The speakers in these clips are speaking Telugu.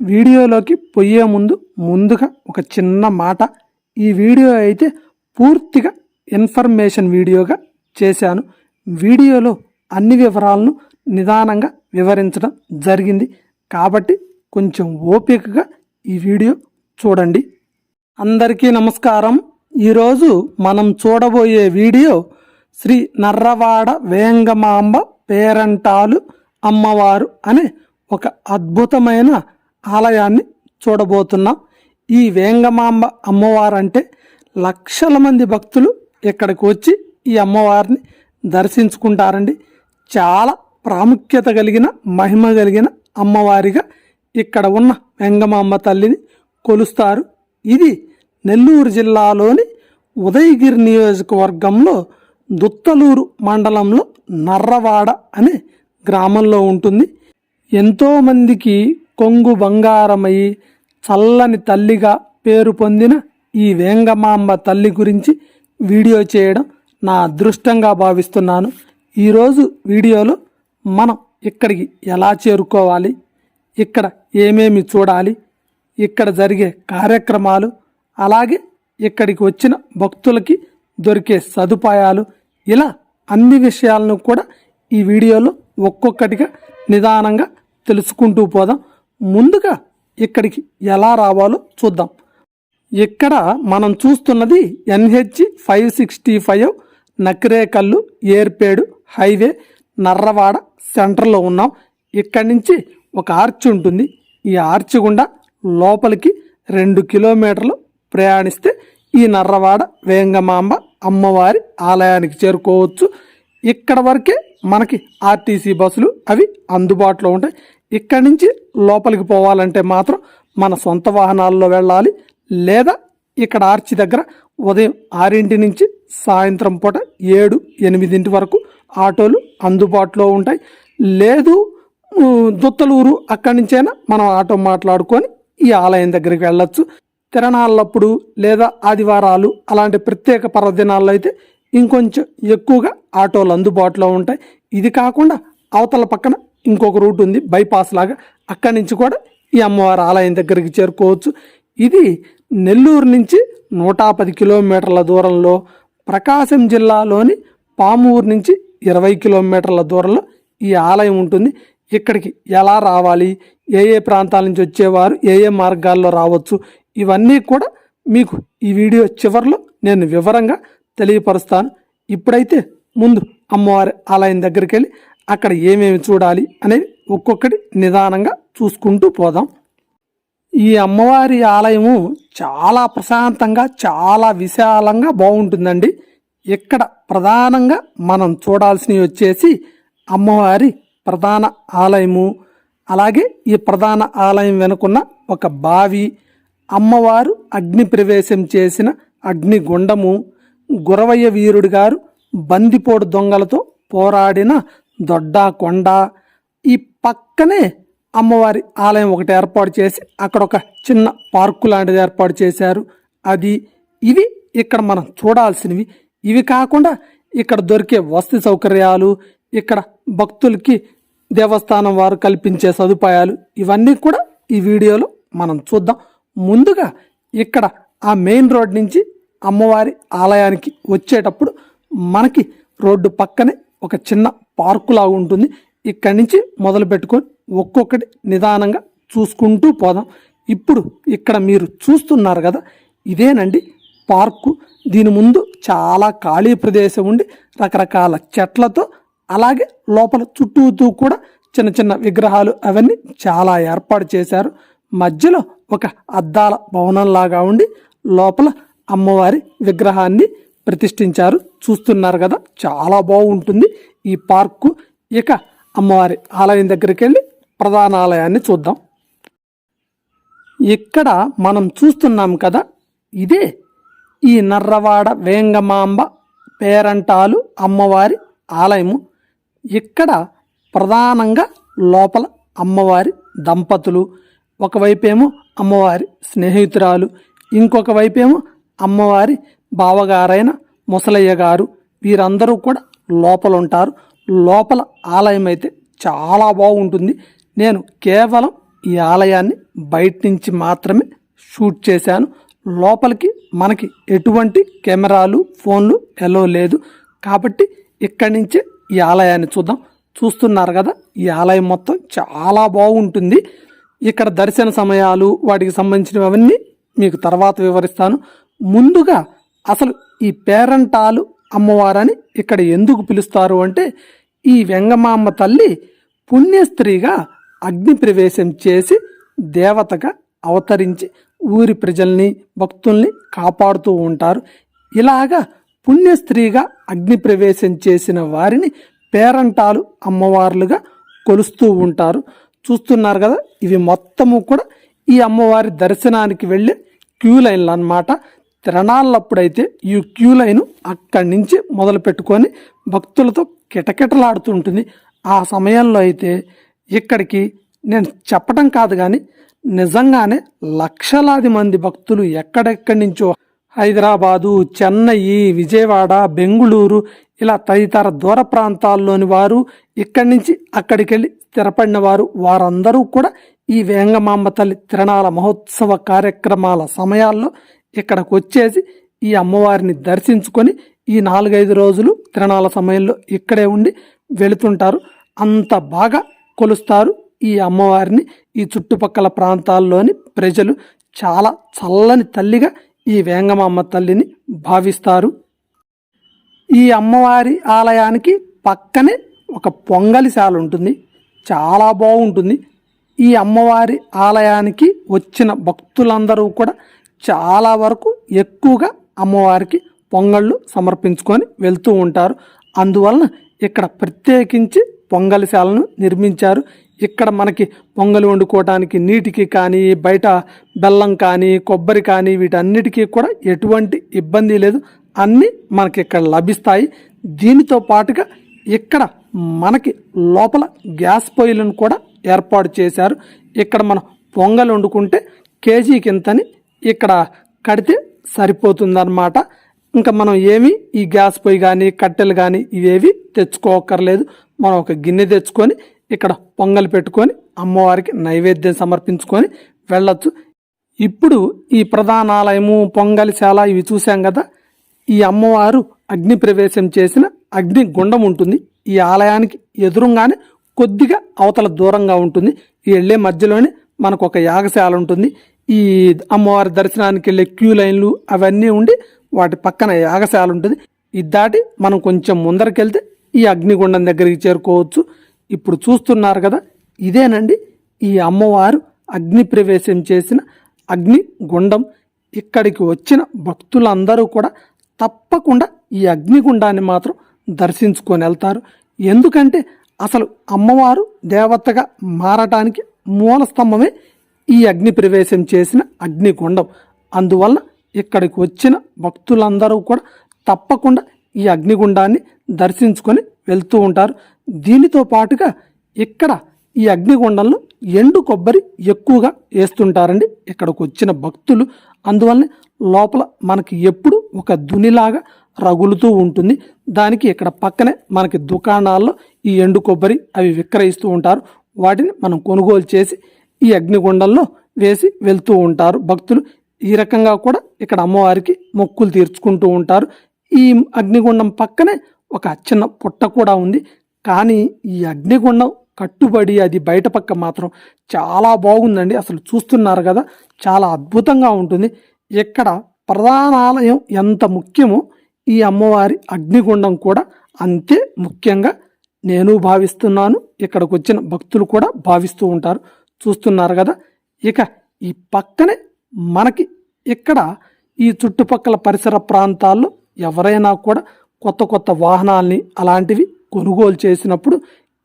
వీడియోలోకి పోయే ముందు ముందుగా ఒక చిన్న మాట. ఈ వీడియో అయితే పూర్తిగా ఇన్ఫర్మేషన్ వీడియోగా చేశాను. వీడియోలో అన్ని వివరాలను నిదానంగా వివరించడం జరిగింది. కాబట్టి కొంచెం ఓపికగా ఈ వీడియో చూడండి. అందరికీ నమస్కారం. ఈరోజు మనం చూడబోయే వీడియో శ్రీ నర్రవాడ వేంగమాంబ పేరంటాలు అమ్మవారు అనే ఒక అద్భుతమైన ఆలయాన్ని చూడబోతున్నాం. ఈ వేంగమాంబ అమ్మవారు అంటే లక్షల మంది భక్తులు ఇక్కడికి వచ్చి ఈ అమ్మవారిని దర్శించుకుంటారండి. చాలా ప్రాముఖ్యత కలిగిన మహిమ కలిగిన అమ్మవారిగా ఇక్కడ ఉన్న వెంగమాంబ తల్లిని కొలుస్తారు. ఇది నెల్లూరు జిల్లాలోని ఉదయగిరి నియోజకవర్గంలో దుత్తలూరు మండలంలో నర్రవాడ అనే గ్రామంలో ఉంటుంది. ఎంతోమందికి కొంగు బంగారమై చల్లని తల్లిగా పేరు పొందిన ఈ వేంగమాంబ తల్లి గురించి వీడియో చేయడం నా అదృష్టంగా భావిస్తున్నాను. ఈరోజు వీడియోలో మనం ఇక్కడికి ఎలా చేరుకోవాలి? ఇక్కడ ఏమేమి చూడాలి? ఇక్కడ జరిగే కార్యక్రమాలు అలాగే ఇక్కడికి వచ్చిన భక్తులకి దొరికే సదుపాయాలు ఇలా అన్ని విషయాలను కూడా ఈ వీడియోలో ఒక్కొక్కటిగా నిదానంగా తెలుసుకుంటూ పోదాం. ముందుగా ఇక్కడికి ఎలా రావాలో చూద్దాం. ఇక్కడ మనం చూస్తున్నది NH five sixty five Nakrekal Yerpedu highway Narrawada సెంటర్లో ఉన్నాం. ఇక్కడి నుంచి ఒక ఆర్చ్ ఉంటుంది. ఈ ఆర్చ్ గుండా లోపలికి రెండు కిలోమీటర్లు ప్రయాణిస్తే ఈ నర్రవాడ వేంగమాంబ అమ్మవారి ఆలయానికి చేరుకోవచ్చు. ఇక్కడ వరకే మనకి ఆర్టీసీ బస్సులు అవి అందుబాటులో ఉంటాయి. ఇక్కడి నుంచి లోపలికి పోవాలంటే మాత్రం మన సొంత వాహనాల్లో వెళ్ళాలి. లేదా ఇక్కడ ఆర్చి దగ్గర ఉదయం ఆరింటి నుంచి సాయంత్రం పూట ఏడు ఎనిమిదింటి వరకు ఆటోలు అందుబాటులో ఉంటాయి. లేదు దుత్తలూరు అక్కడి నుంచైనా మనం ఆటో మాట్లాడుకొని ఈ ఆలయం దగ్గరికి వెళ్ళొచ్చు. తిరణాలప్పుడు లేదా ఆదివారాలు అలాంటి ప్రత్యేక పర్వదినాల్లో అయితే ఇంకొంచెం ఎక్కువగా ఆటోలు అందుబాటులో ఉంటాయి. ఇది కాకుండా అవతల పక్కన ఇంకొక రూట్ ఉంది బైపాస్ లాగా. అక్కడి నుంచి కూడా ఈ అమ్మవారి ఆలయం దగ్గరికి చేరుకోవచ్చు. ఇది నెల్లూరు నుంచి నూట పది కిలోమీటర్ల దూరంలో ప్రకాశం జిల్లాలోని పామూరు నుంచి ఇరవై కిలోమీటర్ల దూరంలో ఈ ఆలయం ఉంటుంది. ఇక్కడికి ఎలా రావాలి ఏ ఏ ప్రాంతాల నుంచి వచ్చేవారు ఏ ఏ మార్గాల్లో రావచ్చు ఇవన్నీ కూడా మీకు ఈ వీడియో చివరిలో నేను వివరంగా తెలియపరుస్తాను. ఇప్పుడైతే ముందు అమ్మవారి ఆలయం దగ్గరికి వెళ్ళి అక్కడ ఏమేమి చూడాలి అనేది ఒక్కొక్కటి నిదానంగా చూసుకుంటూ పోదాం. ఈ అమ్మవారి ఆలయము చాలా ప్రశాంతంగా చాలా విశాలంగా బాగుంటుందండి. ఇక్కడ ప్రధానంగా మనం చూడాల్సినవి వచ్చేసి అమ్మవారి ప్రధాన ఆలయము అలాగే ఈ ప్రధాన ఆలయం వెనుకున్న ఒక బావి అమ్మవారు అగ్ని ప్రవేశం చేసిన అగ్నిగుండము గురవయ్య వీరుడు గారు బందిపోడు దొంగలతో పోరాడిన దొడ్డ కొండ ఈ పక్కనే అమ్మవారి ఆలయం ఒకటి ఏర్పాటు చేసి అక్కడ ఒక చిన్న పార్కు లాంటిది ఏర్పాటు చేశారు. అది ఇవి ఇక్కడ మనం చూడాల్సినవి. ఇవి కాకుండా ఇక్కడ దొరికే వసతి సౌకర్యాలు ఇక్కడ భక్తులకి దేవస్థానం వారు కల్పించే సదుపాయాలు ఇవన్నీ కూడా ఈ వీడియోలో మనం చూద్దాం. ముందుగా ఇక్కడ ఆ మెయిన్ రోడ్ నుంచి అమ్మవారి ఆలయానికి వచ్చేటప్పుడు మనకి రోడ్డు పక్కనే ఒక చిన్న పార్కు లాగా ఉంటుంది. ఇక్కడి నుంచి మొదలు పెట్టుకొని ఒక్కొక్కటి నిదానంగా చూసుకుంటూ పోదాం. ఇప్పుడు ఇక్కడ మీరు చూస్తున్నారు కదా ఇదేనండి పార్కు. దీని ముందు చాలా ఖాళీ ప్రదేశం ఉండి రకరకాల చెట్లతో అలాగే లోపల చుట్టూతూ కూడా చిన్న చిన్న విగ్రహాలు అవన్నీ చాలా ఏర్పాటు చేశారు. మధ్యలో ఒక అద్దాల భవనంలాగా ఉండి లోపల అమ్మవారి విగ్రహాన్ని ప్రతిష్ఠించారు. చూస్తున్నారు కదా చాలా బాగుంటుంది ఈ పార్కు. ఇక అమ్మవారి ఆలయం దగ్గరికి వెళ్ళి ప్రధాన ఆలయాన్ని చూద్దాం. ఇక్కడ మనం చూస్తున్నాం కదా ఇదే ఈ నర్రవాడ వేంగమాంబ పేరంటాలు అమ్మవారి ఆలయము. ఇక్కడ ప్రధానంగా లోపల అమ్మవారి దంపతులు ఒకవైపేమో అమ్మవారి స్నేహితురాలు ఇంకొక వైపేమో అమ్మవారి బావగారైన ముసలయ్య గారు వీరందరూ కూడా లోపల ఉంటారు లోపల ఆలయం అయితే చాలా బాగుంటుంది నేను కేవలం ఈ ఆలయాన్ని బయట నుంచి మాత్రమే షూట్ చేశాను. లోపలికి మనకి ఎటువంటి కెమెరాలు ఫోన్లు ఎలో లేదు. కాబట్టి ఇక్కడి నుంచే ఈ ఆలయాన్ని చూద్దాం. చూస్తున్నారు కదా ఈ ఆలయం మొత్తం చాలా బాగుంటుంది ఇక్కడ దర్శన సమయాలు వాటికి సంబంధించినవన్నీ మీకు తర్వాత వివరిస్తాను. ముందుగా అసలు ఈ పేరంటాలు అమ్మవారని ఇక్కడ ఎందుకు పిలుస్తారు అంటే ఈ వెంగమాంబ తల్లి పుణ్యస్త్రీగా అగ్ని ప్రవేశం చేసి దేవతగా అవతరించి ఊరి ప్రజల్ని భక్తుల్ని కాపాడుతూ ఉంటారు. ఇలాగా పుణ్యస్త్రీగా అగ్ని ప్రవేశం చేసిన వారిని పేరంటాలు అమ్మవార్లుగా కొలుస్తూ ఉంటారు. చూస్తున్నారు కదా ఇవి మొత్తము కూడా ఈ అమ్మవారి దర్శనానికి వెళ్ళే క్యూ లైన్లు అన్నమాట. తిరణాలప్పుడైతే ఈ క్యూ లైన్ అక్కడి నుంచి మొదలు పెట్టుకొని భక్తులతో కిటకిటలాడుతూ ఉంటుంది. ఆ సమయంలో అయితే ఇక్కడికి నేను చెప్పటం కాదు కానీ నిజంగానే లక్షలాది మంది భక్తులు ఎక్కడెక్కడి నుంచో హైదరాబాదు చెన్నై విజయవాడ బెంగుళూరు ఇలా తదితర దూర ప్రాంతాల్లోని వారు ఇక్కడి నుంచి అక్కడికి వెళ్ళి స్థిరపడిన వారు వారందరూ కూడా ఈ వేంగమాంబ తల్లి తిరణాల మహోత్సవ కార్యక్రమాల సమయాల్లో ఇక్కడికి వచ్చేసి ఈ అమ్మవారిని దర్శించుకొని ఈ నాలుగైదు రోజులు తిరణాల సమయంలో ఇక్కడే ఉండి వెళుతుంటారు. అంత బాగా కొలుస్తారు ఈ అమ్మవారిని. ఈ చుట్టుపక్కల ప్రాంతాల్లోని ప్రజలు చాలా చల్లని తల్లిగా ఈ వేంగమాంబ తల్లిని భావిస్తారు. ఈ అమ్మవారి ఆలయానికి పక్కనే ఒక పొంగలిశాల ఉంటుంది. చాలా బాగుంటుంది. ఈ అమ్మవారి ఆలయానికి వచ్చిన భక్తులందరూ కూడా చాలా వరకు ఎక్కువగా అమ్మవారికి పొంగళ్ళు సమర్పించుకొని వెళ్తూ ఉంటారు. అందువలన ఇక్కడ ప్రత్యేకించి పొంగలిశాలను నిర్మించారు. ఇక్కడ మనకి పొంగలి వండుకోవడానికి నీటికి కానీ బయట బెల్లం కానీ కొబ్బరి కానీ వీటన్నిటికీ కూడా ఎటువంటి ఇబ్బంది లేదు. అన్నీ మనకి ఇక్కడ లభిస్తాయి. దీనితో పాటుగా ఇక్కడ మనకి లోపల గ్యాస్ పొయ్యిలను కూడా ఏర్పాటు చేశారు. ఇక్కడ మనం పొంగల్ వండుకుంటే కేజీకి ఇంతని ఇక్కడ కడితే సరిపోతుందన్నమాట. ఇంకా మనం ఏమి ఈ గ్యాస్ పొయ్యి కానీ కట్టెలు కానీ ఇవేవి తెచ్చుకోకర్లేదు మనం ఒక గిన్నె తెచ్చుకొని ఇక్కడ పొంగల్ పెట్టుకొని అమ్మవారికి నైవేద్యం సమర్పించుకొని వెళ్ళొచ్చు. ఇప్పుడు ఈ ప్రధాన ఆలయము పొంగలిశాల ఇవి చూసాం కదా. ఈ అమ్మవారు అగ్ని ప్రవేశం చేసిన అగ్ని గుండం ఉంటుంది. ఈ ఆలయానికి ఎదురుగానే కొద్దిగా అవతల దూరంగా ఉంటుంది. ఈ వెళ్ళే మధ్యలోనే మనకు ఒక యాగశాల ఉంటుంది. ఈ అమ్మవారి దర్శనానికి వెళ్ళే క్యూ లైన్లు అవన్నీ ఉండి వాటి పక్కన యాగశాల ఉంటుంది. ఇది దాటి మనం కొంచెం ముందరకెళ్తే ఈ అగ్నిగుండం దగ్గరికి చేరుకోవచ్చు. ఇప్పుడు చూస్తున్నారు కదా ఇదేనండి ఈ అమ్మవారు అగ్ని ప్రవేశం చేసిన అగ్ని గుండం ఇక్కడికి వచ్చిన భక్తులందరూ కూడా తప్పకుండా ఈ అగ్నిగుండాన్ని మాత్రం దర్శించుకొని వెళ్తారు. ఎందుకంటే అసలు అమ్మవారు దేవతగా మారటానికి మూల స్తంభమే ఈ అగ్ని ప్రవేశం చేసిన అగ్నిగుండం అందువల్ల ఇక్కడికి వచ్చిన భక్తులందరూ కూడా తప్పకుండా ఈ అగ్నిగుండాన్ని దర్శించుకొని వెళ్తూ ఉంటారు. దీనితో పాటుగా ఇక్కడ ఈ అగ్నిగుండంలో ఎండు కొబ్బరి ఎక్కువగా వేస్తుంటారండి ఇక్కడికి వచ్చిన భక్తులు. అందువల్ల లోపల మనకి ఎప్పుడు ఒక దునిలాగా రగులుతూ ఉంటుంది. దానికి ఇక్కడ పక్కనే మనకి దుకాణాల్లో ఈ ఎండు కొబ్బరి అవి విక్రయిస్తూ ఉంటారు. వాటిని మనం కొనుగోలు చేసి ఈ అగ్నిగుండంలో వేసి వెళ్తూ ఉంటారు. భక్తులు ఈ రకంగా కూడా ఇక్కడ అమ్మవారికి మొక్కులు తీర్చుకుంటూ ఉంటారు. ఈ అగ్నిగుండం పక్కనే ఒక చిన్న పుట్ట కూడా ఉంది. కానీ ఈ అగ్నిగుండం కట్టుబడి అది బయట పక్క మాత్రం చాలా బాగుందండి. అసలు చూస్తున్నారు కదా చాలా అద్భుతంగా ఉంటుంది. ఇక్కడ ప్రధాన ఆలయం ఎంత ముఖ్యమో ఈ అమ్మవారి అగ్నిగుండం కూడా అంతే ముఖ్యంగా నేను భావిస్తున్నాను. ఇక్కడికి వచ్చిన భక్తులు కూడా భావిస్తూ ఉంటారు. చూస్తున్నారు కదా? ఇక ఈ పక్కనే మనకి ఇక్కడ ఈ చుట్టుపక్కల పరిసర ప్రాంతాల్లో ఎవరైనా కూడా కొత్త కొత్త వాహనాల్ని అలాంటివి కొనుగోలు చేసినప్పుడు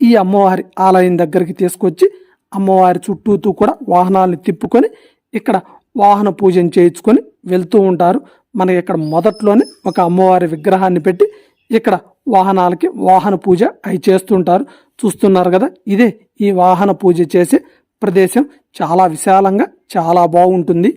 ఈ అమ్మవారి ఆలయం దగ్గరికి తీసుకొచ్చి అమ్మవారి చుట్టూతూ కూడా వాహనాల్ని తిప్పుకొని ఇక్కడ వాహన పూజను చేయించుకొని వెళ్తూ ఉంటారు. మనకి ఇక్కడ మొదట్లోనే ఒక అమ్మవారి విగ్రహాన్ని పెట్టి ఇక్కడ వాహనాలకి వాహన పూజ అవి చేస్తుంటారు. చూస్తున్నారు కదా? ఇదే ఈ వాహన పూజ చేసే ప్రదేశం చాలా విశాలంగా చాలా బాగుంటుంది.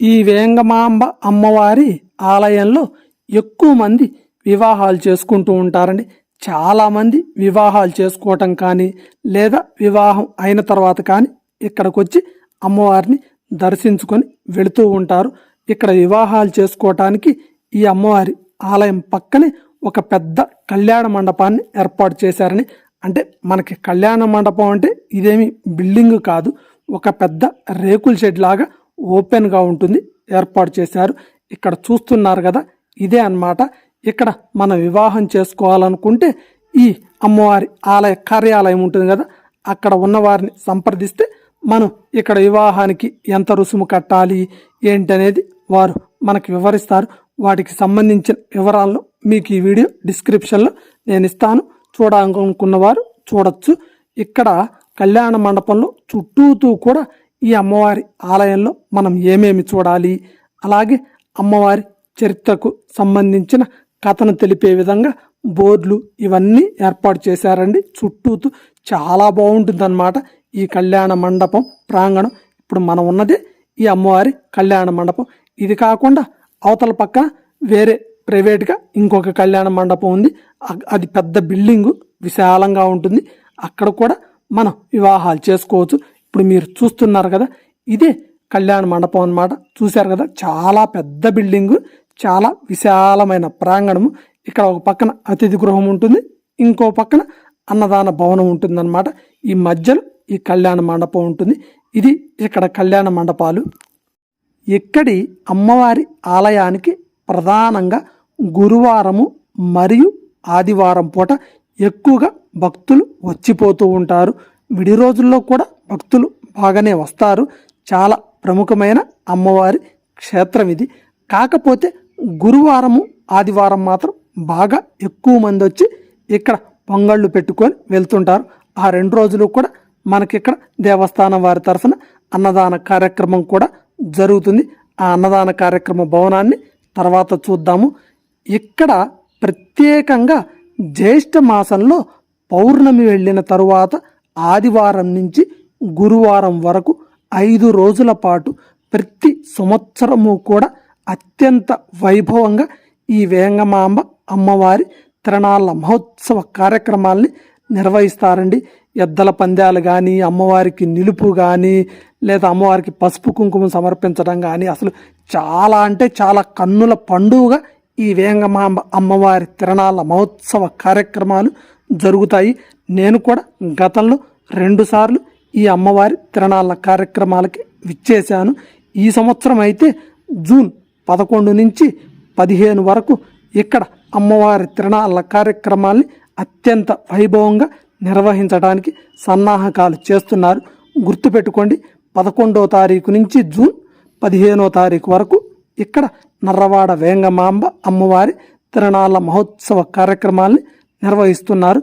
ఈ వేంగమాంబ అమ్మవారి ఆలయంలో ఎక్కువ మంది వివాహాలు చేసుకుంటూ ఉంటారండి. చాలామంది వివాహాలు చేసుకోవటం కానీ లేదా వివాహం అయిన తర్వాత కానీ ఇక్కడికి వచ్చి అమ్మవారిని దర్శించుకొని వెళుతూ ఉంటారు. ఇక్కడ వివాహాలు చేసుకోవటానికి ఈ అమ్మవారి ఆలయం పక్కనే ఒక పెద్ద కళ్యాణ మండపాన్ని ఏర్పాటు చేశారని అంటే మనకి కళ్యాణ మండపం అంటే ఇదేమి బిల్డింగ్ కాదు ఒక పెద్ద రేకుల షెడ్ లాగా ఓపెన్గా ఉంటుంది ఏర్పాటు చేశారు. ఇక్కడ చూస్తున్నారు కదా ఇదే అన్నమాట. ఇక్కడ మనం వివాహం చేసుకోవాలనుకుంటే ఈ అమ్మవారి ఆలయ కార్యాలయం ఉంటుంది కదా అక్కడ ఉన్నవారిని సంప్రదిస్తే మనం ఇక్కడ వివాహానికి ఎంత రుసుము కట్టాలి ఏంటి అనేది వారు మనకు వివరిస్తారు. వాటికి సంబంధించిన వివరాలను మీకు ఈ వీడియో డిస్క్రిప్షన్లో నేను ఇస్తాను. చూడాలనుకున్నవారు చూడొచ్చు. ఇక్కడ కళ్యాణ మండపంలో చుట్టూతూ కూడా ఈ అమ్మవారి ఆలయంలో మనం ఏమేమి చూడాలి? అలాగే అమ్మవారి చరిత్రకు సంబంధించిన కథను తెలిపే విధంగా బోర్డులు ఇవన్నీ ఏర్పాటు చేశారండి. చుట్టూతూ చాలా బాగుంటుందన్నమాట ఈ కళ్యాణ మండపం ప్రాంగణం. ఇప్పుడు మనం ఉన్నదే ఈ అమ్మవారి కళ్యాణ మండపం. ఇది కాకుండా అవతల పక్క వేరే ప్రైవేట్గా ఇంకొక కళ్యాణ మండపం ఉంది. అది పెద్ద బిల్డింగు విశాలంగా ఉంటుంది. అక్కడ కూడా మనం వివాహాలు చేసుకోవచ్చు. ఇప్పుడు మీరు చూస్తున్నారు కదా ఇదే కళ్యాణ మండపం అనమాట చూశారు కదా చాలా పెద్ద బిల్డింగు చాలా విశాలమైన ప్రాంగణము. ఇక్కడ ఒక పక్కన అతిథి గృహం ఉంటుంది ఇంకో పక్కన అన్నదాన భవనం ఉంటుందన్నమాట. ఈ మధ్యలో ఈ కళ్యాణ మండపం ఉంటుంది. ఇది ఇక్కడ కళ్యాణ మండపాలు. ఇక్కడి అమ్మవారి ఆలయానికి ప్రధానంగా గురువారము మరియు ఆదివారం పూట ఎక్కువగా భక్తులు వచ్చిపోతూ ఉంటారు. విడి రోజుల్లో కూడా భక్తులు బాగానే వస్తారు. చాలా ప్రముఖమైన అమ్మవారి క్షేత్రం ఇది. కాకపోతే గురువారము ఆదివారం మాత్రం బాగా ఎక్కువ మంది వచ్చి ఇక్కడ పొంగళ్ళు పెట్టుకొని వెళ్తుంటారు. ఆ రెండు రోజులు కూడా మనకిక్కడ దేవస్థానం వారి తరఫున అన్నదాన కార్యక్రమం కూడా జరుగుతుంది. ఆ అన్నదాన కార్యక్రమ భవనాన్ని తర్వాత చూద్దాము. ఇక్కడ ప్రత్యేకంగా జ్యేష్ఠ మాసంలో పౌర్ణమి వెళ్ళిన తరువాత ఆదివారం నుంచి గురువారం వరకు ఐదు రోజుల పాటు ప్రతి సంవత్సరము కూడా అత్యంత వైభవంగా ఈ వేంగమాంబ అమ్మవారి తిరణాల మహోత్సవ కార్యక్రమాల్ని నిర్వహిస్తారండి. ఎద్దల పందాలు కానీ అమ్మవారికి నిలుపు కానీ లేదా అమ్మవారికి పసుపు కుంకుమ సమర్పించడం కానీ అసలు చాలా అంటే చాలా కన్నుల పండుగగా ఈ వేంగమాంబ అమ్మవారి తిరణాల మహోత్సవ కార్యక్రమాలు జరుగుతాయి. నేను కూడా గతంలో రెండుసార్లు ఈ అమ్మవారి తిరణాల కార్యక్రమాలకి విచ్చేశాను. ఈ సంవత్సరం అయితే జూన్ పదకొండు నుంచి పదిహేను వరకు ఇక్కడ అమ్మవారి తిరణాల కార్యక్రమాల్ని అత్యంత వైభవంగా నిర్వహించడానికి సన్నాహకాలు చేస్తున్నారు. గుర్తుపెట్టుకోండి పదకొండో తారీఖు నుంచి జూన్ పదిహేనో తారీఖు వరకు ఇక్కడ నర్రవాడ వేంగమాంబ అమ్మవారి తిరణాల మహోత్సవ కార్యక్రమాల్ని నిర్వహిస్తున్నారు.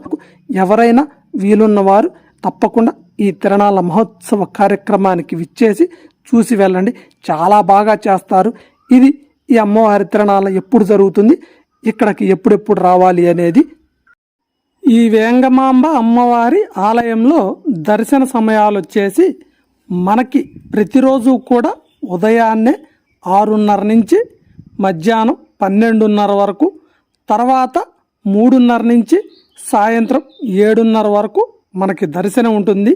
ఎవరైనా వీలున్నవారు తప్పకుండా ఈ తిరణాల మహోత్సవ కార్యక్రమానికి విచ్చేసి చూసి వెళ్ళండి. చాలా బాగా చేస్తారు. ఇది ఈ అమ్మవారి తిరణాల ఎప్పుడు జరుగుతుంది ఇక్కడికి ఎప్పుడెప్పుడు రావాలి అనేది. ఈ వేంగమాంబ అమ్మవారి ఆలయంలో దర్శన సమయాలు వచ్చేసి మనకి ప్రతిరోజు కూడా ఉదయాన్నే ఆరున్నర నుంచి మధ్యాహ్నం పన్నెండున్నర వరకు తర్వాత మూడున్నర నుంచి సాయంత్రం ఏడున్నర వరకు మనకి దర్శనం ఉంటుంది.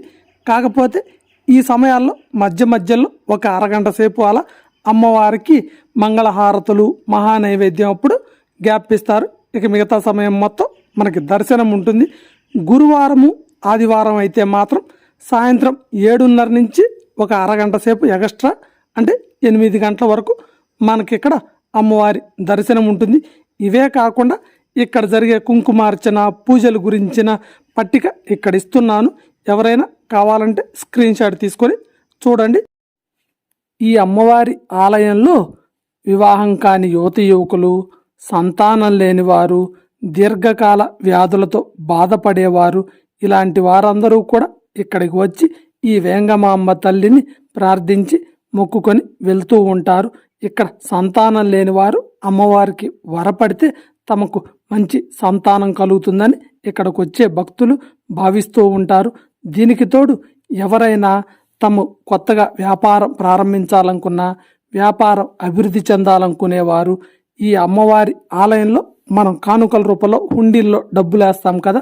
కాకపోతే ఈ సమయాల్లో మధ్య మధ్యలో ఒక అరగంట సేపు అలా అమ్మవారికి మంగళహారతులు మహానైవేద్యం అప్పుడు గ్యాప్ ఇస్తారు. ఇక మిగతా సమయం మొత్తం మనకి దర్శనం ఉంటుంది. గురువారము ఆదివారం అయితే మాత్రం సాయంత్రం ఏడున్నర నుంచి ఒక అరగంట సేపు ఎగస్ట్రా అంటే ఎనిమిది గంటల వరకు మనకి ఇక్కడ అమ్మవారి దర్శనం ఉంటుంది. ఇవే కాకుండా ఇక్కడ జరిగే కుంకుమార్చన పూజల గురించిన పట్టిక ఇక్కడ ఇస్తున్నాను. ఎవరైనా కావాలంటే స్క్రీన్ షాట్ తీసుకొని చూడండి. ఈ అమ్మవారి ఆలయంలో వివాహం కాని యువతి యువకులు సంతానం లేనివారు దీర్ఘకాల వ్యాధులతో బాధపడేవారు ఇలాంటి వారందరూ కూడా ఇక్కడికి వచ్చి ఈ వేంగమాంబ తల్లిని ప్రార్థించి మొక్కుకొని వెళ్తూ ఉంటారు. ఇక్కడ సంతానం లేనివారు అమ్మవారికి వరపడితే తమకు మంచి సంతానం కలుగుతుందని ఇక్కడికి వచ్చే భక్తులు భావిస్తూ ఉంటారు. దీనికి తోడు ఎవరైనా తమ కొత్తగా వ్యాపారం ప్రారంభించాలనుకున్నా వ్యాపారం అభివృద్ధి చెందాలనుకునేవారు ఈ అమ్మవారి ఆలయంలో మనం కానుకల రూపంలో హుండీల్లో డబ్బులు వేస్తాం కదా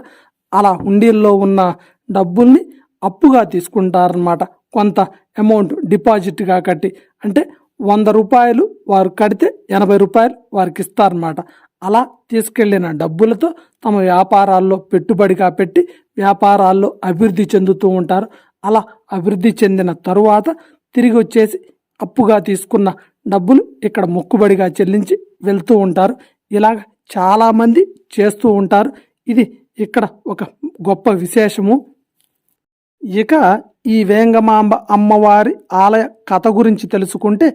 అలా హుండీల్లో ఉన్న డబ్బుల్ని అప్పుగా తీసుకుంటారనమాట కొంత అమౌంట్ డిపాజిట్గా కట్టి అంటే వంద రూపాయలు వారు కడితే ఎనభై రూపాయలు వారికి ఇస్తారన్నమాట. అలా తీసుకెళ్ళిన డబ్బులతో తమ వ్యాపారాల్లో పెట్టుబడిగా పెట్టి వ్యాపారాల్లో అభివృద్ధి చెందుతూ ఉంటారు. అలా అభివృద్ధి చెందిన తరువాత తిరిగి వచ్చేసి అప్పుగా తీసుకున్న డబ్బులు ఇక్కడ మొక్కుబడిగా చెల్లించి వెళ్తూ ఉంటారు. ఇలాగ చాలామంది చేస్తూ ఉంటారు. ఇది ఇక్కడ ఒక గొప్ప విశేషము. ఇక ఈ వేంగమాంబ అమ్మవారి ఆలయ కథ గురించి తెలుసుకుంటే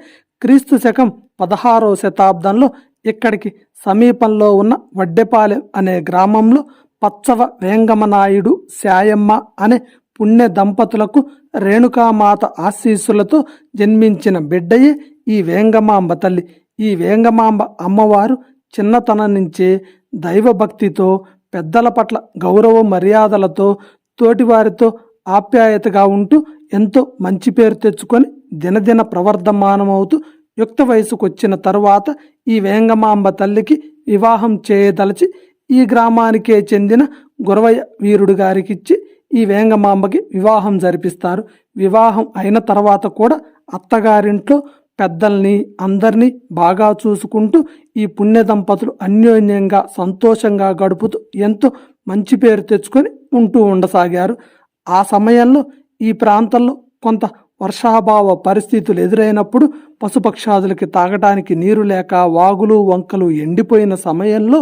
క్రీస్తు శకం పదహారవ శతాబ్దంలో ఇక్కడికి సమీపంలో ఉన్న వడ్డెపాలెం అనే గ్రామంలో పచ్చవ వేంగమనాయుడు శాయమ్మ అనే పుణ్య దంపతులకు రేణుకామాత ఆశీస్సులతో జన్మించిన బిడ్డయే ఈ వేంగమాంబ తల్లి. ఈ వేంగమాంబ అమ్మవారు చిన్నతనం నుంచే దైవభక్తితో పెద్దల పట్ల గౌరవ మర్యాదలతో తోటివారితో ఆప్యాయతగా ఉంటూ ఎంతో మంచి పేరు తెచ్చుకొని దినదిన ప్రవర్ధమానమవుతూ యుక్త వయసుకు వచ్చిన తరువాత ఈ వేంగమాంబ తల్లికి వివాహం చేయదలచి ఈ గ్రామానికే చెందిన గురవయ్య వీరుడు గారికిచ్చి ఈ వేంగమాంబకి వివాహం జరిపిస్తారు. వివాహం అయిన తర్వాత కూడా అత్తగారింట్లో పెద్దల్ని అందరినీ బాగా చూసుకుంటూ ఈ పుణ్య దంపతులు అన్యోన్యంగా సంతోషంగా గడుపుతూ ఎంతో మంచి పేరు తెచ్చుకొని ఉంటూ ఉండసాగారు. ఆ సమయంలో ఈ ప్రాంతంలో కొంత వర్షాభావ పరిస్థితులు ఎదురైనప్పుడు పశుపక్షాదులకి తాగటానికి నీరు లేక వాగులు వంకలు ఎండిపోయిన సమయంలో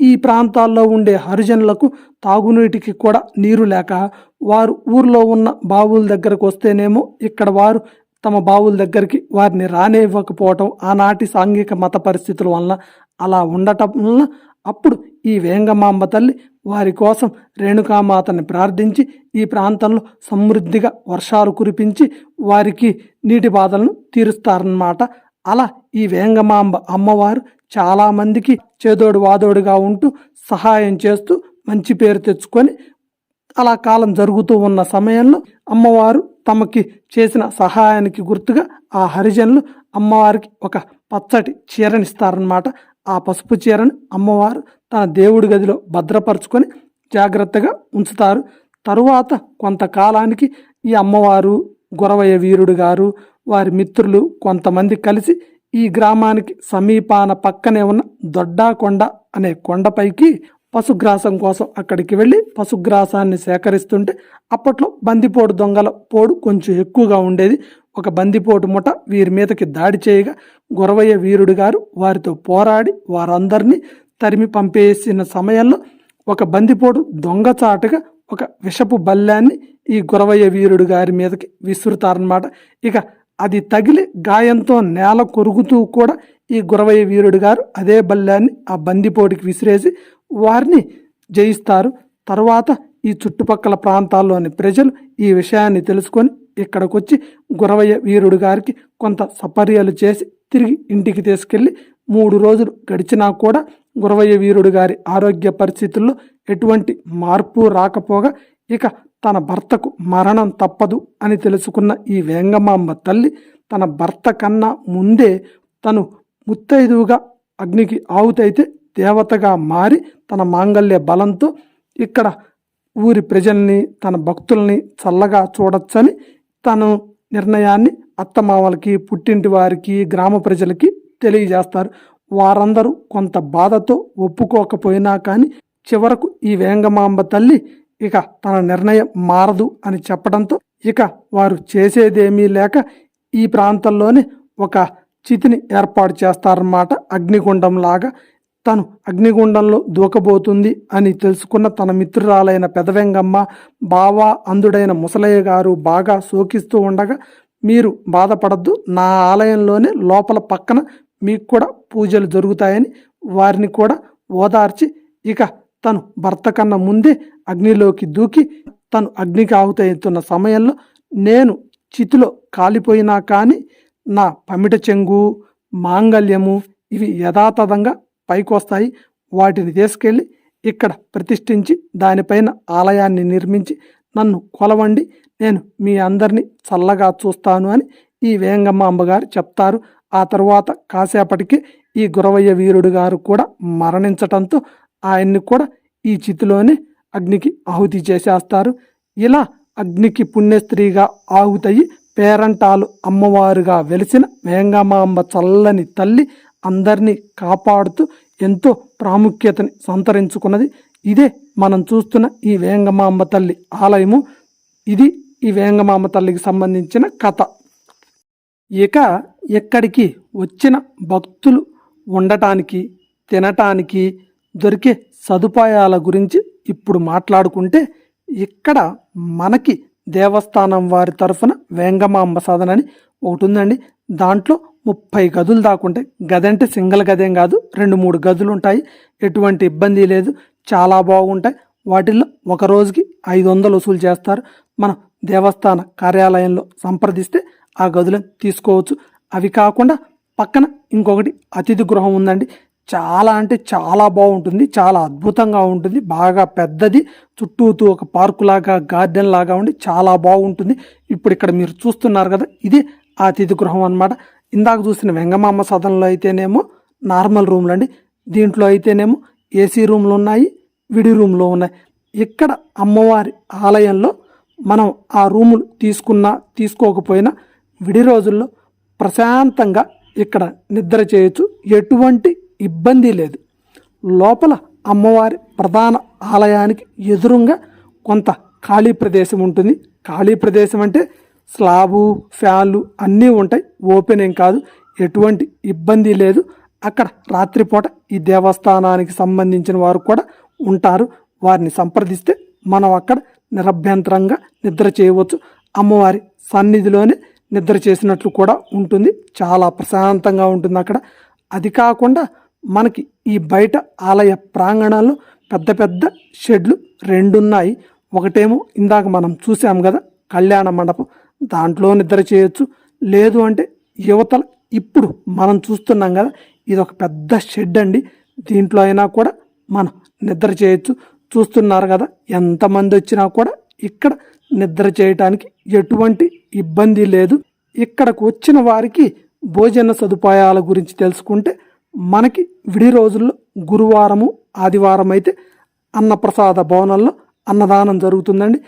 ఈ ప్రాంతాల్లో ఉండే హరిజనులకు తాగునీటికి కూడా నీరు లేక వారు ఊర్లో ఉన్న బావుల దగ్గరకు వస్తేనేమో ఇక్కడ వారు తమ బావుల దగ్గరికి వారిని రానివ్వకపోవటం ఆనాటి సాంఘిక మత పరిస్థితుల వలన అలా ఉండటం వలన అప్పుడు ఈ వేంగమాంబ తల్లి వారి కోసం రేణుకామాతని ప్రార్థించి ఈ ప్రాంతంలో సమృద్ధిగా వర్షాలు కురిపించి వారికి నీటి బాధలను తీరుస్తారన్నమాట. అలా ఈ వేంగమాంబ అమ్మవారు చాలామందికి చేదోడు వాదోడుగా ఉంటూ సహాయం చేస్తూ మంచి పేరు తెచ్చుకొని అలా కాలం జరుగుతూ ఉన్న సమయంలో అమ్మవారు తమకి చేసిన సహాయానికి గుర్తుగా ఆ హరిజనులు అమ్మవారికి ఒక పచ్చటి చీరనిస్తారనమాట ఆ పసుపు చీరను అమ్మవారు తన దేవుడి గదిలో భద్రపరుచుకొని జాగ్రత్తగా ఉంచుతారు. తరువాత కొంతకాలానికి ఈ అమ్మవారు గురవయ్య వీరుడు గారు వారి మిత్రులు కొంతమంది కలిసి ఈ గ్రామానికి సమీపాన పక్కనే ఉన్న దొడ్డాకొండ అనే కొండపైకి పశుగ్రాసం కోసం అక్కడికి వెళ్ళి పశుగ్రాసాన్ని సేకరిస్తుంటే అప్పట్లో బందిపోటు దొంగల పోడు కొంచెం ఎక్కువగా ఉండేది. ఒక బందిపోటు ముఠ వీరి మీదకి దాడి చేయగా గురవయ్య వీరుడు గారు వారితో పోరాడి వారందరినీ తరిమి పంపేసిన సమయంలో ఒక బందిపోటు దొంగచాటుగా ఒక విషపు బల్లాన్ని ఈ గురవయ్య వీరుడు గారి మీదకి విసురుతారనమాట ఇక అది తగిలి గాయంతో నేల కొరుగుతూ కూడా ఈ గురవయ్య వీరుడు గారు అదే బల్లాన్ని ఆ బందిపోటుకి విసిరేసి వారిని జయిస్తారు. తర్వాత ఈ చుట్టుపక్కల ప్రాంతాల్లోని ప్రజలు ఈ విషయాన్ని తెలుసుకొని ఇక్కడికి వచ్చి గురవయ్య వీరుడు గారికి కొంత సపర్యలు చేసి తిరిగి ఇంటికి తీసుకెళ్ళి మూడు రోజులు గడిచినా కూడా గురవయ్య వీరుడు గారి ఆరోగ్య పరిస్థితుల్లో ఎటువంటి మార్పు రాకపోగా ఇక తన భర్తకు మరణం తప్పదు అని తెలుసుకున్న ఈ వేంగమాంబ తల్లి తన భర్త కన్నా ముందే తను ముత్తైదువుగా అగ్నికి ఆవుతైతే దేవతగా మారి తన మాంగల్య బలంతో ఇక్కడ ఊరి ప్రజల్ని తన భక్తుల్ని చల్లగా చూడొచ్చని తను నిర్ణయాన్ని అత్తమామలకి పుట్టింటి వారికి గ్రామ ప్రజలకి తెలియజేస్తారు. వారందరూ కొంత బాధతో ఒప్పుకోకపోయినా కానీ చివరకు ఈ వేంగమాంబ తల్లి ఇక తన నిర్ణయం మారదు అని చెప్పడంతో ఇక వారు చేసేదేమీ లేక ఈ ప్రాంతంలోనే ఒక చితిని ఏర్పాటు చేస్తారన్నమాట అగ్నిగుండం లాగా తను అగ్నిగుండంలో దూకబోతుంది అని తెలుసుకున్న తన మిత్రురాలైన పెదవెంగమ్మ బావా అందుడైన ముసలయ్య గారు బాగా సోకిస్తూ ఉండగా మీరు బాధపడద్దు నా ఆలయంలోనే లోపల పక్కన మీకు కూడా పూజలు జరుగుతాయని వారిని కూడా ఓదార్చి ఇక తను భర్త కన్నా ముందే అగ్నిలోకి దూకి తను అగ్నికి ఆహుతవుతున్న సమయంలో నేను చితిలో కాలిపోయినా కానీ నా పమిట చెంగు మాంగల్యము ఇవి యథాతథంగా పైకొస్తాయి. వాటిని తీసుకెళ్ళి ఇక్కడ ప్రతిష్ఠించి దానిపైన ఆలయాన్ని నిర్మించి నన్ను కొలవండి. నేను మీ అందరినీ చల్లగా చూస్తాను అని ఈ వేంగమ్మ అమ్మగారు చెప్తారు. ఆ తరువాత కాసేపటికి ఈ గురవయ్య వీరుడు గారు కూడా మరణించటంతో ఆయన్ని కూడా ఈ చితిలోనే అగ్నికి ఆహుతి చేసేస్తారు. ఇలా అగ్నికి పుణ్యస్త్రీగా ఆహుతయి పేరంటాలు అమ్మవారుగా వెలిసిన వేంగమాంబ చల్లని తల్లి అందరినీ కాపాడుతూ ఎంతో ప్రాముఖ్యతని సంతరించుకున్నది. ఇదే మనం చూస్తున్న ఈ వేంగమాంబ తల్లి ఆలయము. ఇది ఈ వేంగమాంబ తల్లికి సంబంధించిన కథ. ఇక ఇక్కడికి వచ్చిన భక్తులు ఉండటానికి తినటానికి దొరికే సదుపాయాల గురించి ఇప్పుడు మాట్లాడుకుంటే ఇక్కడ మనకి దేవస్థానం వారి తరఫున వేంగమాంబ సదన్ అని ఒకటి ఉందండి దాంట్లో ముప్పై గదులు దాకుంటాయి గది అంటే సింగిల్ గదేం కాదు రెండు మూడు గదులు ఉంటాయి ఎటువంటి ఇబ్బంది లేదు. చాలా బాగుంటాయి. వాటిల్లో ఒక రోజుకి ఐదు వందలు వసూలు చేస్తారు. మనం దేవస్థాన కార్యాలయంలో సంప్రదిస్తే ఆ గదులను తీసుకోవచ్చు. అవి కాకుండా పక్కన ఇంకొకటి అతిథి గృహం ఉందండి. చాలా అంటే చాలా బాగుంటుంది. చాలా అద్భుతంగా ఉంటుంది. బాగా పెద్దది. చుట్టూతూ ఒక పార్కు లాగా గార్డెన్ లాగా ఉండి చాలా బాగుంటుంది. ఇప్పుడు ఇక్కడ మీరు చూస్తున్నారు కదా ఇది ఆ అతిథి గృహం అన్నమాట. ఇందాక చూసిన వెంగమామ సదనంలో అయితేనేమో నార్మల్ రూమ్లు అండి. దీంట్లో అయితేనేమో ఏసీ రూమ్లు ఉన్నాయి విడి రూమ్లు ఉన్నాయి. ఇక్కడ అమ్మవారి ఆలయంలో మనం ఆ రూములు తీసుకున్నా తీసుకోకపోయినా విడి రోజుల్లో ప్రశాంతంగా ఇక్కడ నిద్ర చేయొచ్చు. ఎటువంటి ఇబ్బంది లేదు. లోపల అమ్మవారి ప్రధాన ఆలయానికి ఎదురుగా కొంత ఖాళీ ప్రదేశం ఉంటుంది. ఖాళీ ప్రదేశం అంటే స్లాబు ఫ్యాన్లు అన్నీ ఉంటాయి. ఓపెన్ ఏం కాదు. ఎటువంటి ఇబ్బంది లేదు. అక్కడ రాత్రిపూట ఈ దేవస్థానానికి సంబంధించిన వారు కూడా ఉంటారు. వారిని సంప్రదిస్తే మనం అక్కడ నిరభ్యంతరంగా నిద్ర చేయవచ్చు. అమ్మవారి సన్నిధిలోనే నిద్ర చేసినట్లు కూడా ఉంటుంది. చాలా ప్రశాంతంగా ఉంటుంది అక్కడ. అది కాకుండా మనకి ఈ బయట ఆలయ ప్రాంగణాల్లో పెద్ద పెద్ద షెడ్లు రెండున్నాయి. ఒకటేమో ఇందాక మనం చూసాం కదా కళ్యాణ మండపం. దాంట్లో నిద్ర చేయొచ్చు. లేదు అంటే యువతల ఇప్పుడు మనం చూస్తున్నాం కదా ఇది ఒక పెద్ద షెడ్ అండి. దీంట్లో అయినా కూడా మనం నిద్ర చేయొచ్చు. చూస్తున్నారు కదా ఎంతమంది వచ్చినా కూడా ఇక్కడ నిద్ర చేయటానికి ఎటువంటి ఇబ్బంది లేదు. ఇక్కడకు వచ్చిన వారికి భోజన సదుపాయాల గురించి తెలుసుకుంటే మనకి విడి రోజుల్లో గురువారము ఆదివారం అయితే అన్నప్రసాద భవనంలో అన్నదానం జరుగుతుందండి.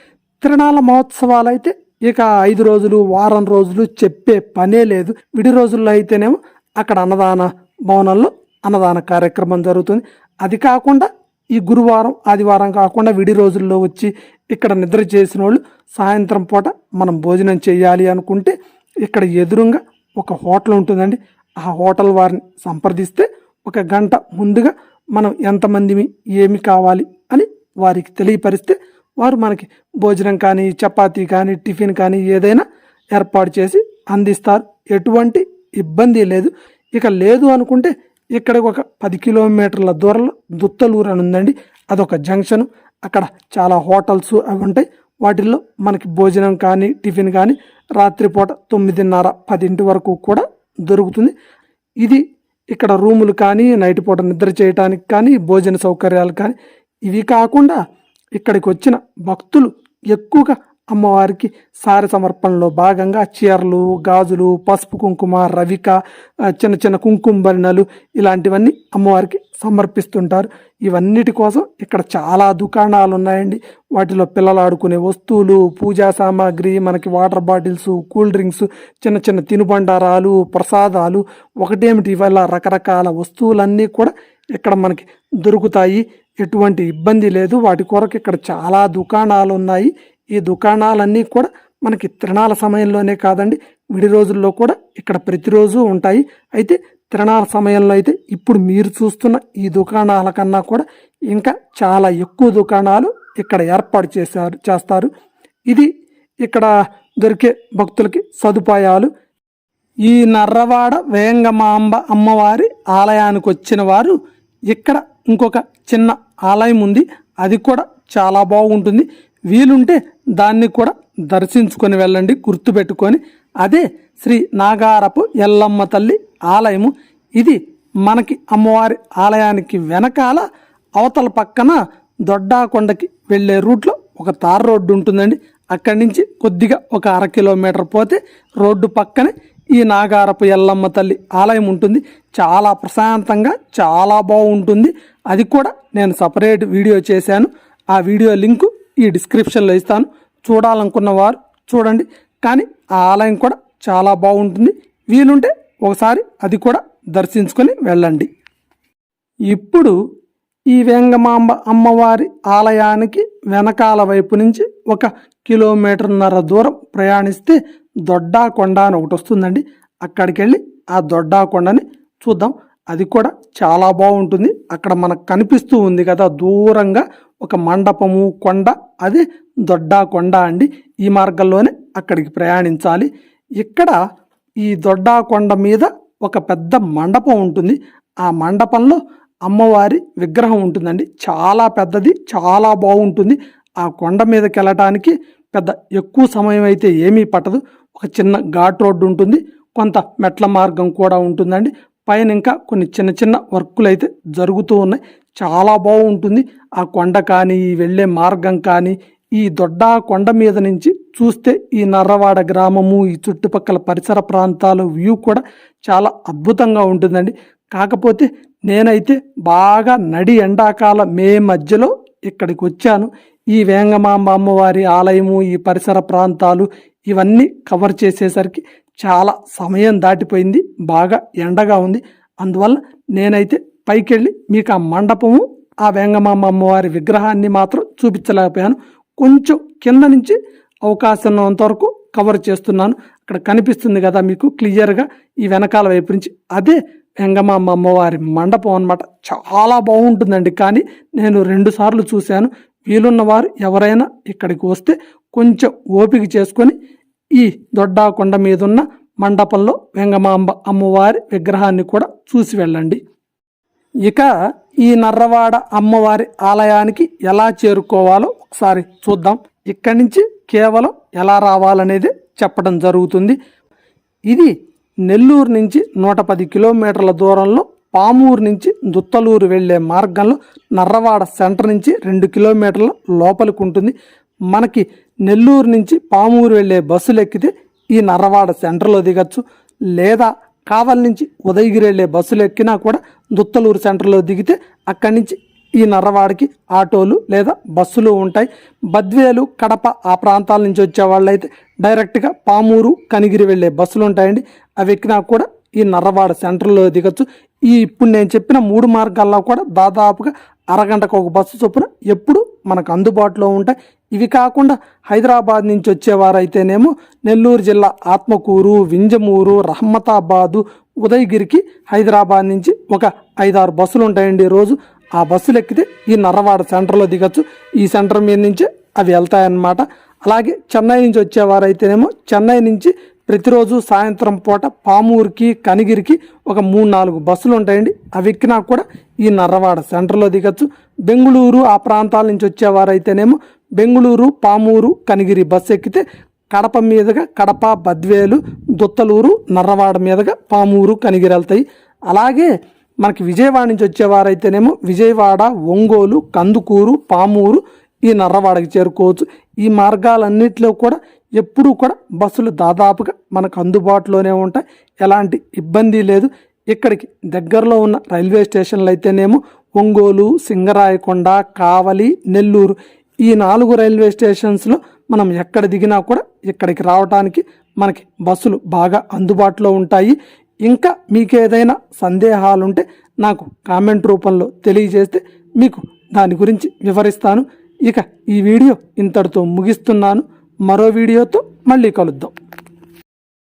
తిరణాల మహోత్సవాలు అయితే ఇక ఐదు రోజులు వారం రోజులు చెప్పే పనే లేదు. విడి రోజుల్లో అయితేనేమో అక్కడ అన్నదాన భవనంలో అన్నదాన కార్యక్రమం జరుగుతుంది. అది కాకుండా ఈ గురువారం ఆదివారం కాకుండా విడి రోజుల్లో వచ్చి ఇక్కడ నిద్ర చేసిన వాళ్ళు సాయంత్రం పూట మనం భోజనం చేయాలి అనుకుంటే ఇక్కడ ఎదురుగా ఒక హోటల్ ఉంటుందండి. ఆ హోటల్ వారిని సంప్రదిస్తే ఒక గంట ముందుగా మనం ఎంతమందిమి ఏమి కావాలి అని వారికి తెలియపరిస్తే వారు మనకి భోజనం కానీ చపాతీ కానీ టిఫిన్ కానీ ఏదైనా ఏర్పాటు చేసి అందిస్తారు. ఎటువంటి ఇబ్బంది లేదు. ఇక లేదు అనుకుంటే ఇక్కడ ఒక పది కిలోమీటర్ల దూరంలో దుత్తలూరు అని ఉందండి అదొక జంక్షన్. అక్కడ చాలా హోటల్స్ అవి ఉంటాయి. వాటిల్లో మనకి భోజనం కానీ టిఫిన్ కానీ రాత్రిపూట తొమ్మిదిన్నర పదింటి వరకు కూడా దొరుకుతుంది. ఇది ఇక్కడ రూములు కానీ నైట్ పూట నిద్ర చేయడానికి కానీ భోజన సౌకర్యాలు కానీ ఇవి కాకుండా ఇక్కడికి వచ్చిన భక్తులు ఎక్కువగా అమ్మవారికి సారి సమర్పణలో భాగంగా చీరలు గాజులు పసుపు కుంకుమ రవిక చిన్న చిన్న కుంకుమ భరిణలు ఇలాంటివన్నీ అమ్మవారికి సమర్పిస్తుంటారు. ఇవన్నిటి కోసం ఇక్కడ చాలా దుకాణాలు ఉన్నాయండి వాటిలో పిల్లలు ఆడుకునే వస్తువులు పూజా సామాగ్రి మనకి వాటర్ బాటిల్స్ కూల్ డ్రింక్స్ చిన్న చిన్న తినుబండారాలు ప్రసాదాలు ఒకటేమిటి ఇవాళ రకరకాల వస్తువులన్నీ కూడా ఇక్కడ మనకి దొరుకుతాయి. ఎటువంటి ఇబ్బంది లేదు. వాటి కొరకు ఇక్కడ చాలా దుకాణాలు ఉన్నాయి ఈ దుకాణాలన్నీ కూడా మనకి తిరణాల సమయంలోనే కాదండి విడి రోజుల్లో కూడా ఇక్కడ ప్రతిరోజు ఉంటాయి. అయితే తిరణాల సమయంలో అయితే ఇప్పుడు మీరు చూస్తున్న ఈ దుకాణాల కన్నా కూడా ఇంకా చాలా ఎక్కువ దుకాణాలు ఇక్కడ ఏర్పాటు చేశారు చేస్తారు. ఇది ఇక్కడ దొరికే భక్తులకి సదుపాయాలు. ఈ నర్రవాడ వేంగమాంబ అమ్మవారి ఆలయానికి వచ్చిన వారు ఇక్కడ ఇంకొక చిన్న ఆలయం ఉంది. అది కూడా చాలా బాగుంటుంది. వీలుంటే దాన్ని కూడా దర్శించుకొని వెళ్ళండి గుర్తుపెట్టుకొని. అదే శ్రీ నాగారపు ఎల్లమ్మ తల్లి ఆలయము. ఇది మనకి అమ్మవారి ఆలయానికి వెనకాల అవతల పక్కన దొడ్డాకొండకి వెళ్ళే రూట్లో ఒక తార్ రోడ్డు ఉంటుందండి. అక్కడి నుంచి కొద్దిగా ఒక అర కిలోమీటర్ పోతే రోడ్డు పక్కనే ఈ నాగారపు ఎల్లమ్మ తల్లి ఆలయం ఉంటుంది. చాలా ప్రశాంతంగా చాలా బాగుంటుంది. అది కూడా నేను సపరేట్ వీడియో చేశాను. ఆ వీడియో లింకు ఈ డిస్క్రిప్షన్లో ఇస్తాను. చూడాలనుకున్న వారు చూడండి. కానీ ఆ ఆలయం కూడా చాలా బాగుంటుంది. వీలుంటే ఒకసారి అది కూడా దర్శించుకొని వెళ్ళండి. ఇప్పుడు ఈ వెంగమాంబ అమ్మవారి ఆలయానికి వెనకాల వైపు నుంచి ఒక కిలోమీటర్న్నర దూరం ప్రయాణిస్తే దొడ్డా కొండ అని ఒకటి వస్తుందండి. అక్కడికి వెళ్ళి ఆ దొడ్డా కొండని చూద్దాం. అది కూడా చాలా బాగుంటుంది. అక్కడ మనకు కనిపిస్తూ ఉంది కదా దూరంగా ఒక మండపము కొండ అది దొడ్డా కొండ అండి. ఈ మార్గంలోనే అక్కడికి ప్రయాణించాలి. ఇక్కడ ఈ దొడ్డా కొండ మీద ఒక పెద్ద మండపం ఉంటుంది. ఆ మండపంలో అమ్మవారి విగ్రహం ఉంటుందండి. చాలా పెద్దది చాలా బాగుంటుంది. ఆ కొండ మీదకి వెళ్ళటానికి పెద్ద ఎక్కువ సమయం అయితే ఏమీ పట్టదు. ఒక చిన్న ఘాట్ రోడ్డు ఉంటుంది. కొంత మెట్ల మార్గం కూడా ఉంటుందండి. పైన ఇంకా కొన్ని చిన్న చిన్న వర్కులు అయితే జరుగుతూ ఉన్నాయి. చాలా బాగుంటుంది. ఆ కొండ కానీ వెళ్ళే మార్గం కానీ ఈ దొడ్డ కొండ మీద నుంచి చూస్తే ఈ నర్రవాడ గ్రామము ఈ చుట్టుపక్కల పరిసర ప్రాంతాలు వ్యూ కూడా చాలా అద్భుతంగా ఉంటుందండి. కాకపోతే నేనైతే బాగా నడి ఎండాకాలం మే మధ్యలో ఇక్కడికి వచ్చాను. ఈ వేంగమాంబ అమ్మవారి ఆలయము ఈ పరిసర ప్రాంతాలు ఇవన్నీ కవర్ చేసేసరికి చాలా సమయం దాటిపోయింది. బాగా ఎండగా ఉంది. అందువల్ల నేనైతే పైకెళ్ళి మీకు ఆ మండపము ఆ వెంగమామ అమ్మవారి విగ్రహాన్ని మాత్రం చూపించలేకపోయాను. కొంచెం కింద నుంచి అవకాశం ఉన్నంతవరకు కవర్ చేస్తున్నాను. అక్కడ కనిపిస్తుంది కదా మీకు క్లియర్గా ఈ వెనకాల వైపు నుంచి. అదే వెంగమామ అమ్మవారి మండపం అన్నమాట. చాలా బాగుంటుందండి. కానీ నేను రెండు సార్లు చూశాను. వీలున్నవారు ఎవరైనా ఇక్కడికి వస్తే కొంచెం ఓపిక చేసుకొని ఈ దొడ్డా కొండ మీద ఉన్న మండపంలో వెంగమాంబ అమ్మవారి విగ్రహాన్ని కూడా చూసి వెళ్ళండి. ఇక ఈ నర్రవాడ అమ్మవారి ఆలయానికి ఎలా చేరుకోవాలో ఒకసారి చూద్దాం. ఇక్కడి నుంచి కేవలం ఎలా రావాలనేది చెప్పడం జరుగుతుంది. ఇది నెల్లూరు నుంచి నూట పది కిలోమీటర్ల దూరంలో పామూరు నుంచి దుత్తలూరు వెళ్ళే మార్గంలో నర్రవాడ సెంటర్ నుంచి రెండు కిలోమీటర్ల లోపలికి ఉంటుంది. మనకి నెల్లూరు నుంచి పామూరు వెళ్ళే బస్సులు ఎక్కితే ఈ నర్రవాడ సెంటర్లో దిగచ్చు. లేదా కావల్ నుంచి ఉదయగిరి వెళ్ళే బస్సులు ఎక్కినా కూడా దుత్తలూరు సెంటర్లో దిగితే అక్కడి నుంచి ఈ నర్రవాడకి ఆటోలు లేదా బస్సులు ఉంటాయి. బద్వేలు కడప ఆ ప్రాంతాల నుంచి వచ్చే వాళ్ళైతే డైరెక్ట్గా పామూరు కనిగిరి వెళ్ళే బస్సులు ఉంటాయండి. అవి ఎక్కినా కూడా ఈ నర్రవాడ సెంటర్లో దిగచ్చు. ఈ ఇప్పుడు నేను చెప్పిన మూడు మార్గాల్లో కూడా దాదాపుగా అరగంటకు ఒక బస్సు చొప్పున ఎప్పుడు మనకు అందుబాటులో ఉంటాయి. ఇవి కాకుండా హైదరాబాద్ నుంచి వచ్చేవారైతేనేమో నెల్లూరు జిల్లా ఆత్మకూరు వింజమూరు రహమతాబాదు ఉదయగిరికి హైదరాబాద్ నుంచి ఒక ఐదారు బస్సులు ఉంటాయండి రోజు ఆ బస్సులు ఎక్కితే ఈ నర్రవాడ సెంటర్లో దిగచ్చు. ఈ సెంటర్ మీద నుంచే అవి వెళ్తాయన్నమాట. అలాగే చెన్నై నుంచి వచ్చేవారైతేనేమో చెన్నై నుంచి ప్రతిరోజు సాయంత్రం పూట పామూరుకి కనిగిరికి ఒక మూడు నాలుగు బస్సులు ఉంటాయండి. అవి ఎక్కినా కూడా ఈ నర్రవాడ సెంటర్లో దిగచ్చు. బెంగళూరు ఆ ప్రాంతాల నుంచి వచ్చేవారైతేనేమో బెంగుళూరు పామూరు కనిగిరి బస్సు ఎక్కితే కడప మీదుగా కడప బద్వేలు దుత్తలూరు నర్రవాడ మీదుగా పామూరు కనిగిరి వెళ్తాయి. అలాగే మనకి విజయవాడ నుంచి వచ్చేవారైతేనేమో విజయవాడ ఒంగోలు కందుకూరు పామూరు ఈ నర్రవాడకి చేరుకోవచ్చు. ఈ మార్గాలన్నింటిలో కూడా ఎప్పుడూ కూడా బస్సులు దాదాపుగా మనకు అందుబాటులోనే ఉంటాయి. ఎలాంటి ఇబ్బంది లేదు. ఇక్కడికి దగ్గరలో ఉన్న రైల్వే స్టేషన్లు అయితేనేమో ఒంగోలు సింగరాయకొండ కావలి నెల్లూరు ఈ నాలుగు రైల్వే స్టేషన్స్లో మనం ఎక్కడ దిగినా కూడా ఇక్కడికి రావడానికి మనకి బస్సులు బాగా అందుబాటులో ఉంటాయి. ఇంకా మీకు ఏదైనా సందేహాలుంటే నాకు కామెంట్ రూపంలో తెలియజేస్తే మీకు దాని గురించి వివరిస్తాను. ఇక ఈ వీడియో ఇంతటితో ముగిస్తున్నాను. మరో వీడియోతో మళ్ళీ కలుద్దాం.